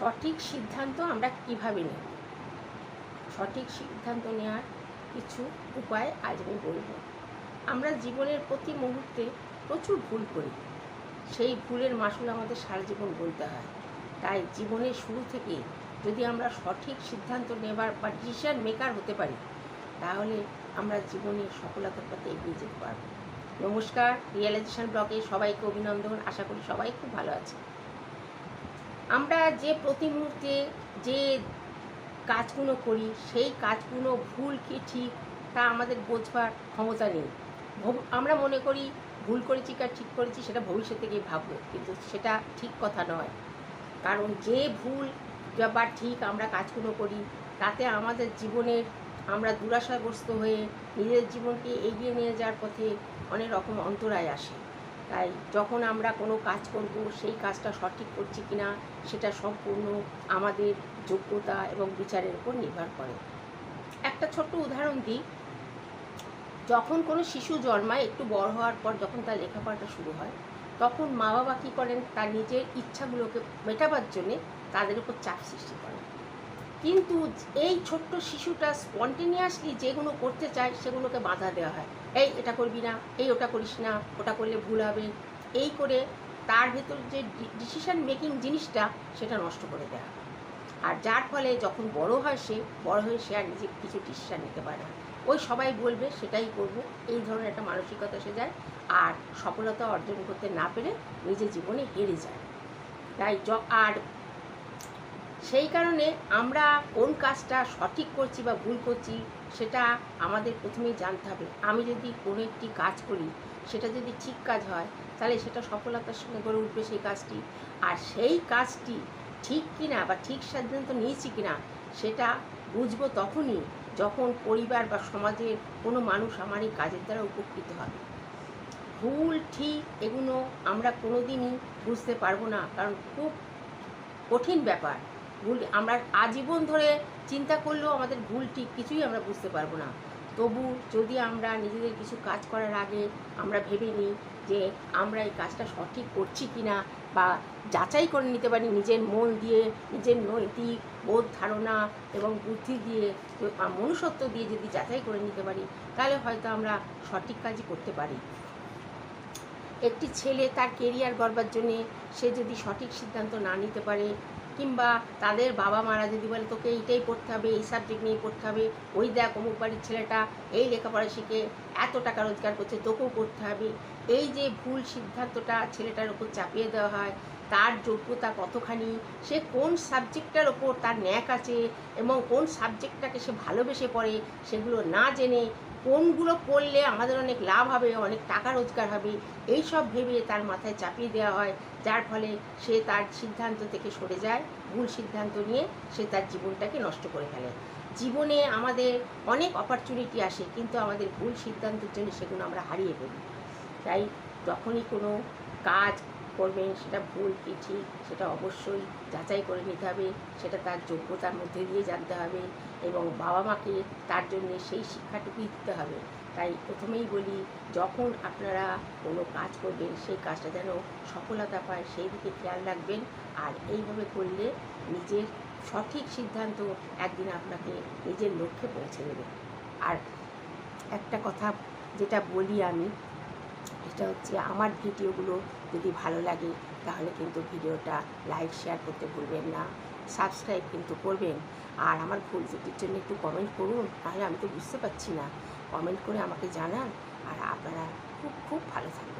সঠিক সিদ্ধান্ত আমরা কীভাবে নেব? সঠিক সিদ্ধান্ত নেওয়ার কিছু উপায় আজ আমি বলব। আমরা জীবনের প্রতি মুহূর্তে প্রচুর ভুল করি। সেই ভুলের মাসুল আমাদের সারা জীবন বলতে হয়। তাই জীবনের শুরু থেকে যদি আমরা সঠিক সিদ্ধান্ত নেবার বা ডিসিশন মেকার হতে পারি, তাহলে আমরা জীবনে সফলতার পথে এগিয়ে যেতে পারব। নমস্কার রিয়েলাইজেশন ব্লকে সবাইকে অভিনন্দন। আশা করি সবাই খুব ভালো আছে। আমরা যে প্রতি মুহূর্তে যে কাজগুলো করি, সেই কাজগুলো ভুল কি ঠিক, তা আমাদের বোঝবার ক্ষমতা নেই। আমরা মনে করি ভুল করেছি কার ঠিক করেছি, সেটা ভবিষ্যতে গিয়ে ভাববো, কিন্তু সেটা ঠিক কথা নয়। কারণ যে ভুল বা ঠিক আমরা কাজগুলো করি, তাতে আমাদের জীবনের আমরা দুরাশাগ্রস্ত হয়ে নিজের জীবনকে এগিয়ে নিয়ে যাওয়ার পথে অনেক রকম অন্তরায় আসে। তাই যখন আমরা কোনো কাজ করব, সেই কাজটা সঠিক করছি কিনা, সেটা সম্পূর্ণ আমাদের যোগ্যতা এবং বিচারের উপর নির্ভর করে। একটা ছোট্ট উদাহরণ দিই। যখন কোনো শিশু জন্মায়, একটু বড় হওয়ার পর যখন তার লেখাপড়াটা শুরু হয়, তখন মা বাবা কী করেন? তার নিজের ইচ্ছাগুলোকে মেটাবার জন্যে তাদের উপর চাপ সৃষ্টি করেন। কিন্তু এই ছোট্ট শিশুটা স্পন্টেনিয়াসলি যেগুলো করতে চায়, সেগুলোকে বাধা দেওয়া হয়। এই, এটা করবি না, এই, ওটা করিস না, ওটা করলে ভুল হবে। এই করে তার ভেতর যে ডিসিশান মেকিং জিনিসটা, সেটা নষ্ট করে দেওয়া। আর যার ফলে যখন বড় হয় সে, বড় হয়ে সে আর নিজে কিছু ডিসিশন নিতে পারে না। ওই সবাই বলবে, সেটাই করব। এই ধরনের একটা মানসিকতা সে যায় আর সফলতা অর্জন করতে না পেরে নিজের জীবনে হেরে যায়। তাই আর সেই কারণে আমরা কোন কাজটা সঠিক করছি বা ভুল করছি, সেটা আমাদের প্রথমেই জানতে হবে। আমি যদি কোনো একটি কাজ করি, সেটা যদি ঠিক কাজ হয়, তাহলে সেটা সফলতার সঙ্গে গড়ে উঠবে সেই কাজটি। আর সেই কাজটি ঠিক কিনা বা ঠিক সিদ্ধান্ত নিয়েছি কিনা, সেটা বুঝব তখনই যখন পরিবার বা সমাজের কোনো মানুষ আমার এই কাজের দ্বারা উপকৃত হবে। ভুল, ঠিক এগুলো আমরা কোনো দিনই বুঝতে পারব না, কারণ খুব কঠিন ব্যাপার। ভুল, আমরা আজীবন ধরে চিন্তা করলেও আমাদের ভুল ঠিক কিছুই আমরা বুঝতে পারব না। তবু যদি আমরা নিজেদের কিছু কাজ করার আগে আমরা ভেবে নিই যে আমরা এই কাজটা সঠিক করছি কি না বা যাচাই করে নিতে পারি নিজের মন দিয়ে, নিজের নৈতিক বোধ ধারণা এবং বুদ্ধি দিয়ে মনুষ্যত্ব দিয়ে যদি যাচাই করে নিতে পারি, তাহলে হয়তো আমরা সঠিক কাজই করতে পারি। একটি ছেলে তার কেরিয়ার গড়বার জন্যে সে যদি সঠিক সিদ্ধান্ত না নিতে পারে কিংবা তাদের বাবা মারা যদি বলে, তোকে এইটাই পড়তে হবে, এই সাবজেক্ট নিয়ে পড়তে হবে, ওই দেখ অমুক বাড়ির ছেলেটা এই লেখাপড়া শিখে এত টাকা রোজগার করছে, তোকেও পড়তে হবে। এই যে ভুল সিদ্ধান্তটা ছেলেটার ওপর চাপিয়ে দেওয়া হয়, তার যোগ্যতা কতখানি, সে কোন সাবজেক্টটার ওপর তার ন্যাক আছে এবং কোন সাবজেক্টটাকে সে ভালোবেসে পড়ে, সেগুলো না জেনে কোনগুলো করলে আমাদের অনেক লাভ হবে, অনেক টাকা রোজগার হবে এই সব ভেবে তার মাথায় চাপিয়ে দেওয়া হয়। যার ফলে সে তার সিদ্ধান্ত থেকে সরে যায়, ভুল সিদ্ধান্ত নিয়ে সে তার জীবনটাকে নষ্ট করে ফেলে। জীবনে আমাদের অনেক অপরচুনিটি আসে, কিন্তু আমাদের ভুল সিদ্ধান্তের জন্য সেগুলো আমরা হারিয়ে ফেলি। তাই যখনই কোনো কাজ করবেন, সেটা ভুল কি ঠিক, সেটা অবশ্যই যাচাই করে নিতে হবে, সেটা তার যোগ্যতার মধ্যে দিয়ে জানতে হবে এবং বাবা মাকে তার জন্য সেই শিক্ষাটুকুই দিতে হবে। তাই প্রথমেই বলি, যখন আপনারা কোনো কাজ করবেন, সেই কাজটা যেন সফলতা পায়, সেই দিকে খেয়াল রাখবেন। আর এইভাবে করলে নিজের সঠিক সিদ্ধান্ত একদিন আপনাকে নিজের লক্ষ্যে পৌঁছে দেবে। আর একটা কথা যেটা বলি আমি এটা হচ্ছে আমার ভিডিওগুলো যদি ভালো লাগে, তাহলে কিন্তু ভিডিওটা লাইক শেয়ার করতে ভুলবেন না। সাবস্ক্রাইব কিন্তু করবেন। আর আমার ভুল ত্রুটির জন্য একটু কমেন্ট করুন, তাহলে আমি তো বুঝতে পারছি না। কমেন্ট করে আমাকে জানান, আর আপনারা খুব খুব ভালো থাকবেন।